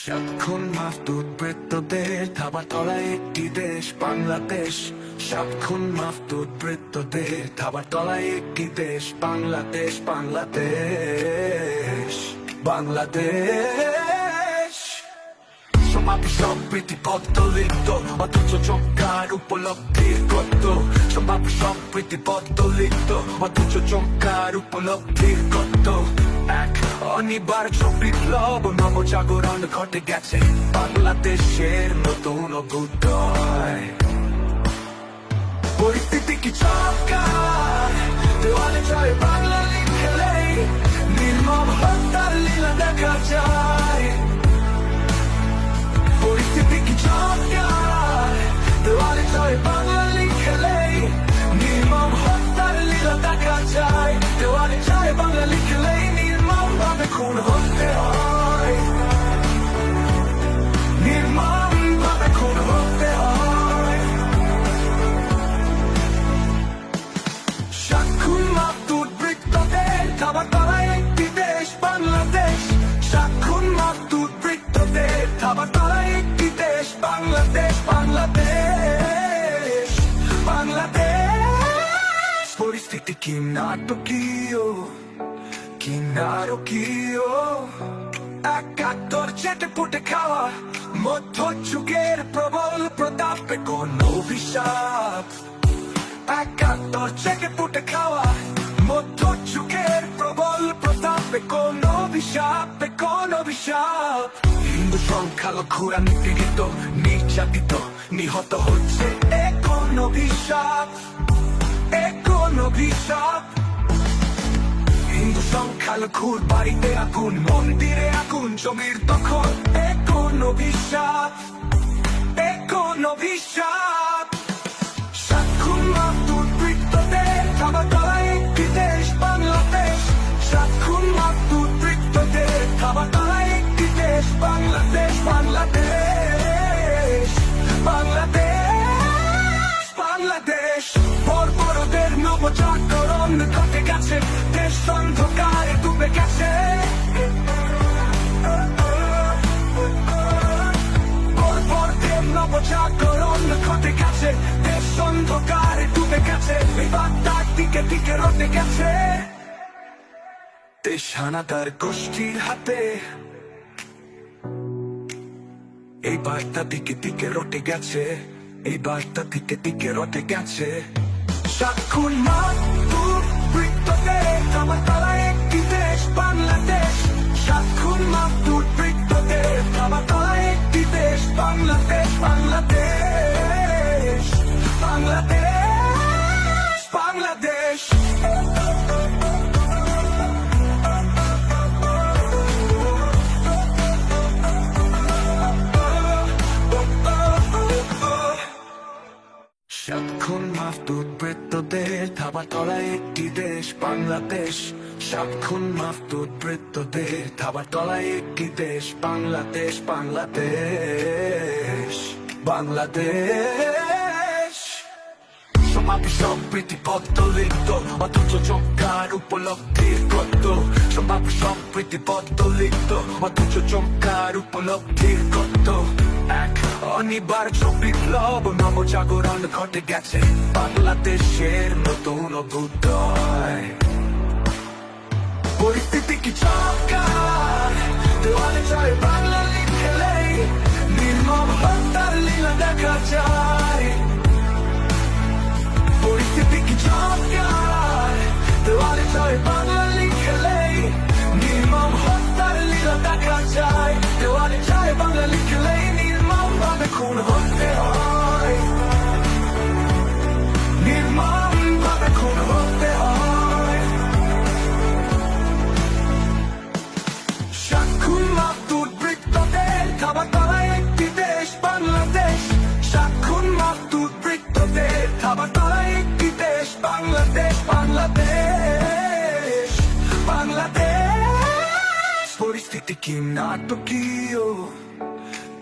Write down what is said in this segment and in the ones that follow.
সাতক্ষণ মাহতুদ বৃত্তদের থাবা তলায় একটি দেশ, বাংলাদেশ। সাতক্ষণ মাহতুদ বৃত্তদের থাবা তলায় একটি দেশ, বাংলাদেশ বাংলাদেশ বাংলাদেশ। সমাধি সম্প্রীতি পদ্মলিপ্ত অথচ চমকার উপলব্ধির কত সমাধি সম্প্রীতি পদ্মলিপ্ত অথচ চমকার উপলব্ধির কত এক অনিবার্য বিপ্লব নবজাগরণ ঘটে গেছে। বাংলাদেশের নতুন অভ্যুদয়। পরিস্থিতি কি চমৎকার? দেওয়ালে জয় বাংলা লিখলেই নির্মম হত্যার লীলা দেখা যায়। পরিস্থিতি কি চমৎকার? দেওয়ালে জয় কি নাটকীয় কি নারকীয় একাত্তর চেটে পুটে খাওয়া মধ্য যুগের প্রবল প্রতাপে কোন অভিশাপ একাত্তর চেকে পুটে খাওয়া মধ্য যুগের প্রবল প্রতাপে কোন অভিশাপ কোন অভিশাপ হিন্দু সংখ্যালঘুরা নিপীড়িত নির্যাতিত নিহত হচ্ছে এ কোন অভিশাপ অভিশাপ। হিন্দু সংখ্যালঘুর বাড়িতে আগুন, মন্দিরে আগুন, জমির দখল। এ কোন অভিশাপ? এ কোন অভিশাপ? একটি দেশ, বাংলাদেশ। একটি দেশ, বাংলাদেশ। বাংলাদেশ নবজাগরণ ঘটে গেছে দেশ অন্ধকারে ডুবে গেছে নবজাগরণ ঘটে গেছে দেশ অন্ধকারে ডুবে গেছে বিবাদ তার দিকে দিকে রটে গেছে দেশ হানাদার গোষ্ঠীর হাতে এই বার্তা দিকে দিকে রটে গেছে এই বার্তা দিকে দিকে রটে গেছে সাক্ষুন মাতুর সাতক্ষণ মাহতুদ বৃত্তদের থাবা তলায় একটি দেশ, বাংলাদেশ। সাতক্ষণ মাহতুদ বৃত্তদের থাবা তলায় একটি দেশ, বাংলাদেশ বাংলাদেশ বাংলাদেশ। সমাধি সম্প্রীতি পদ্মলিপ্ত অথচ চমকার উপলব্ধির কত সমাধি সম্প্রীতি পদ্মলিপ্ত অথচ চমকার উপলব্ধির কত এক অনিবার্য বিপ্লব নবজাগরণ ঘটে গেছে। বাংলাদেশের নতুন পরিস্থিতি কি চমৎকার? দেওয়ালে জয় বাংলা নির্মম হত্যার লীলা দেখা যায়। পরিস্থিতি কি চমৎকার? দেওয়ালে জয় বাংলা নির্মম হত্যার লীলা দেখা যায়। দেওয়ালে জয় বাংলা লিখলেই বৃত্তদের খাবার একটি দেশ? বাংলাদেশ বাংলাদেশ বাংলাদেশ। পরিস্থিতি কি নাটকীয়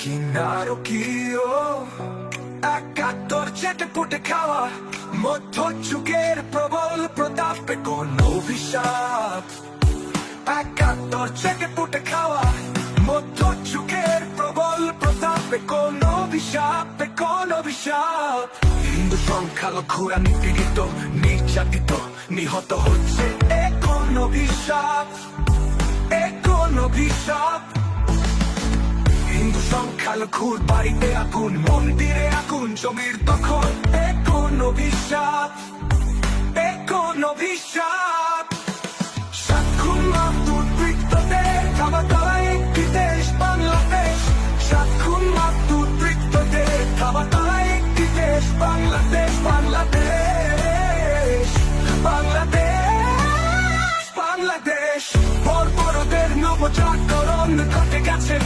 কি নারকীয় একাত্তর চেটে পুটে খাওয়া মধ্য যুগের প্রবল প্রতাপে কোন অভিশাপ। একাত্তর চেটে পুটে খাওয়া মধ্য যুগের অভিশাপ এ কোন অভিশাপ। অভিশাপ হিন্দু সংখ্যালঘুর বাড়িতে আগুন, মন্দিরে আগুন, জমির দখল, এ কোন অভিশাপ, এ কোন অভিশাপ। নবজাগরণ ঘটে গেছে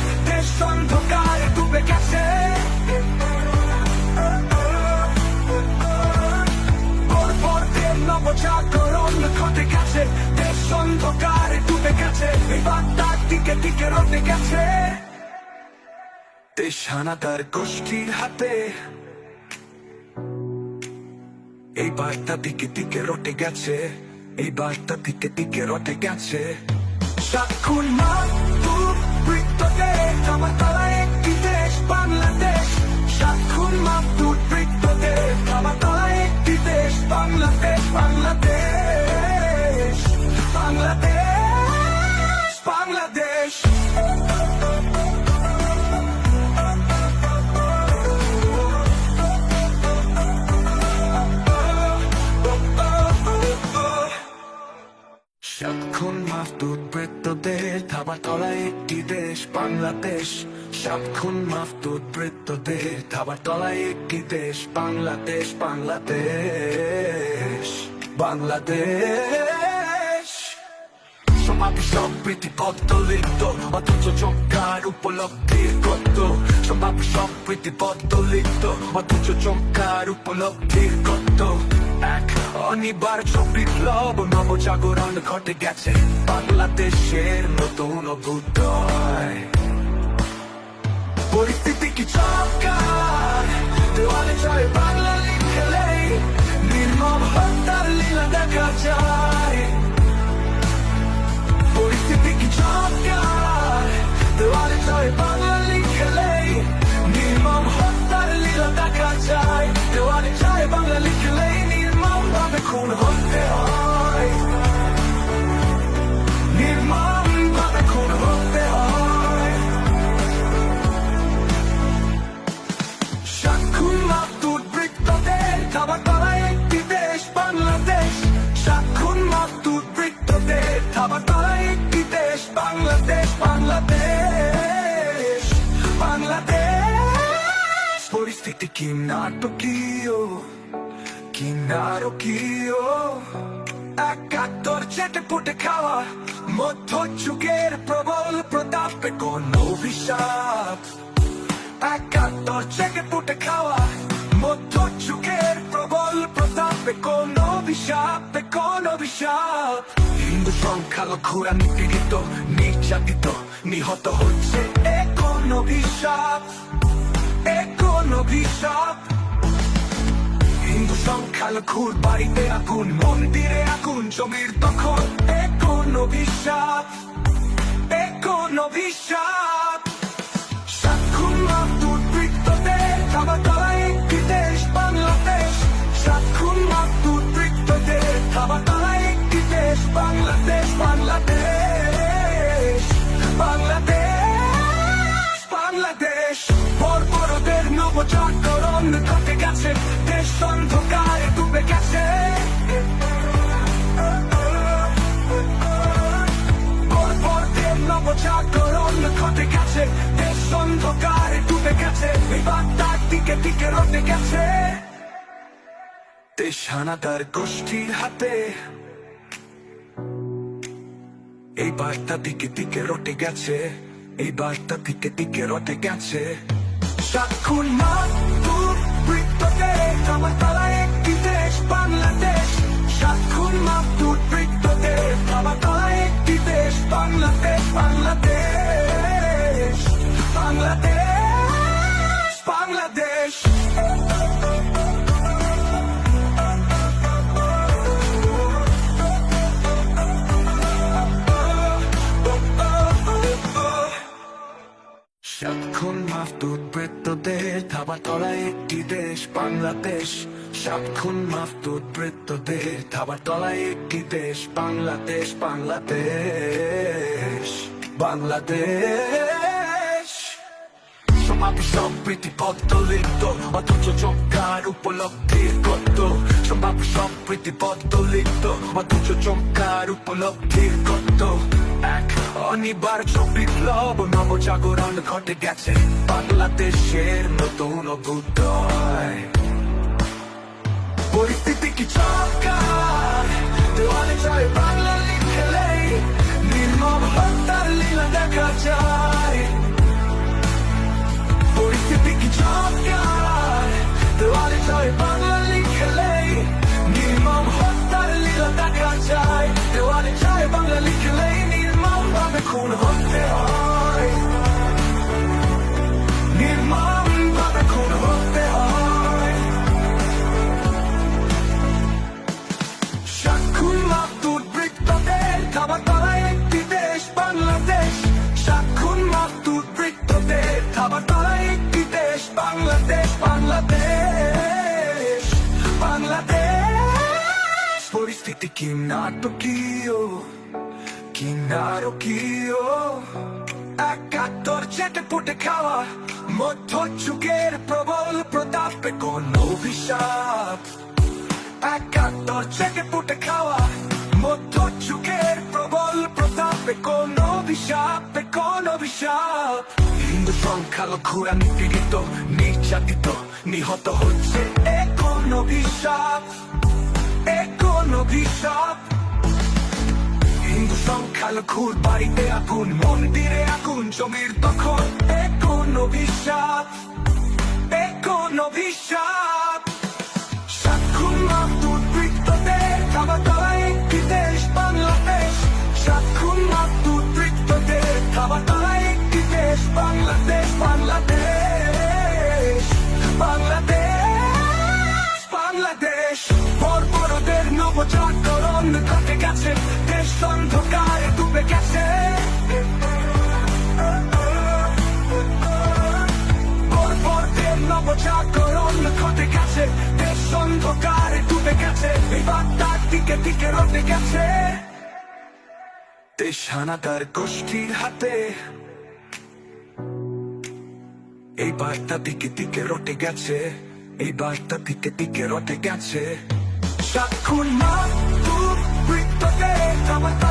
দিকে রটে গেছে গোষ্ঠীর হাতে এই বার্তা দিকে দিকে রটে গেছে এই বার্তা দিকে দিকে রটে গেছে Shot cool, Mann. সাতক্ষণ মাহতুদ বৃত্তদের থাবার তলায় একটি দেশ, বাংলাদেশ। সাতক্ষণ মাহতুদ বৃত্তদের থাবার তলায় একটি দেশ, বাংলাদেশ বাংলাদেশ বাংলাদেশ। সমাধি সম্প্রীতি পদ্মলিপ্ত অথচ চমকার উপলব্ধির কত সমাধি সম্প্রীতি পদ্মলিপ্ত অথচ চমকার উপলব্ধির কত অনিবার্য বিপ্লব নবজাগরণ ঘটে গেছে। বাংলাদেশের নতুন পরিস্থিতি কি চমকার দেওয়ালে চলে বাংলা লিখলেই নির্মম হত্যার লীলা দেখা যায়। পরিস্থিতি কি চমৎকার? দেওয়ালে চলে বাংলা খাবার তলায় একটি দেশ, বাংলাদেশ বাংলাদেশ বাংলাদেশ। পরিস্থিতি কি নাটকীয়, কি নারকীয়? একাত্তর চেটে পুটে খাওয়া মধ্য যুগের প্রবল প্রতাপে কোন অভিশাপ। একাত্তর চেকে পুটে খাওয়া মধ্য যুগের প্রবল প্রতাপে কোন অভিশাপ। অভিশাপ হিন্দু সংখ্যালঘুরা নিপীড়িত, নির্যাতিত, নিহত হচ্ছে এ কোন অভিশাপ? এ কোন অভিশাপ? হিন্দু সংখ্যালঘুর বাড়িতে আগুন, মন্দিরে আগুন, জমির দখল, এ কোন অভিশাপ? এ কোন অভিশাপ? বাংলাদেশ বাংলাদেশ বাংলাদেশ। বর্বরদের নবজাগরণ ঘটে গেছে, দেশ অন্ধকারে ডুবে গেছে। বর্বরদের নবজাগরণ ঘটে গেছে, দেশ অন্ধকারে ডুবে গেছে। এই বার্তার দিকে দিকে রটে গেছে। দেশ হানাদার গোষ্ঠীর হাতে এই বার্তা দিকে দিকে রটে গেছে এই বার্তা দিকে দিকে রটে গেছে সাক্ষুর সাতক্ষণ মাহতুদ বৃত্তদের থাবার তলায় একটি দেশ, বাংলাদেশ। সাতক্ষণ মাহতুদ বৃত্তদের থাবার তলায় একটি দেশ, বাংলাদেশ বাংলাদেশ বাংলাদেশ। সমাধি সম্প্রীতি পদ্মলিপ্ত অথচ চমকার উপলব্ধির কত সমাধি সম্প্রীতি পদ্মলিপ্ত অথচ চমকার উপলব্ধির কত এক অনিবার্য বিপ্লব নবজাগরণ ঘটে গেছে। বাংলাদেশের নতুন অভ্যুদয়। পরিস্থিতি কি চমৎকার? দেওয়ালে যায় বাংলা লিখলেই নির্মম হত্যার লীলা দেখা যায়। পরিস্থিতি কি চমৎকার? দেওয়ালে যায় বাংলা খাবার তলায় একটি দেশ, বাংলাদেশ বাংলাদেশ বাংলাদেশ। পরিস্থিতি কি নাটকীয়, কি নারকীয়? একাত্তর চেটে পুটে খাওয়া মধ্য যুগের প্রবল প্রতাপে কোন অভিশাপ। একাত্তর থেকে পুটে খাওয়া মধ্য যুগের প্রবল প্রতাপে কোন অভিশাপে, কোন অভিশাপ। সংখ্যালঘুরা নিপীড়িত, নির্যাতিত, নিহত হচ্ছে এখন অভিশাপ? এখন অভিশাপ? হিন্দু সংখ্যালঘুর বাড়িতে আগুন, মন্দিরে আগুন, জমির দখল এখন অভিশাপ? এখন অভিশাপ? নবজাগরণ ঘটে গেছে দেশ অন্ধকারে ডুবে গেছে নবজাগরণ ঘটে গেছে দেশ অন্ধকারে ডুবে গেছে বার্তার দিকে দিকে রটে গেছে দেশ হানাদার গোষ্ঠীর হাতে এই বার্তা দিকে দিকে রটে গেছে এই বার্তা দিকে দিকে রটে গেছে সাক্ষুন মা বৃত্তদের আমার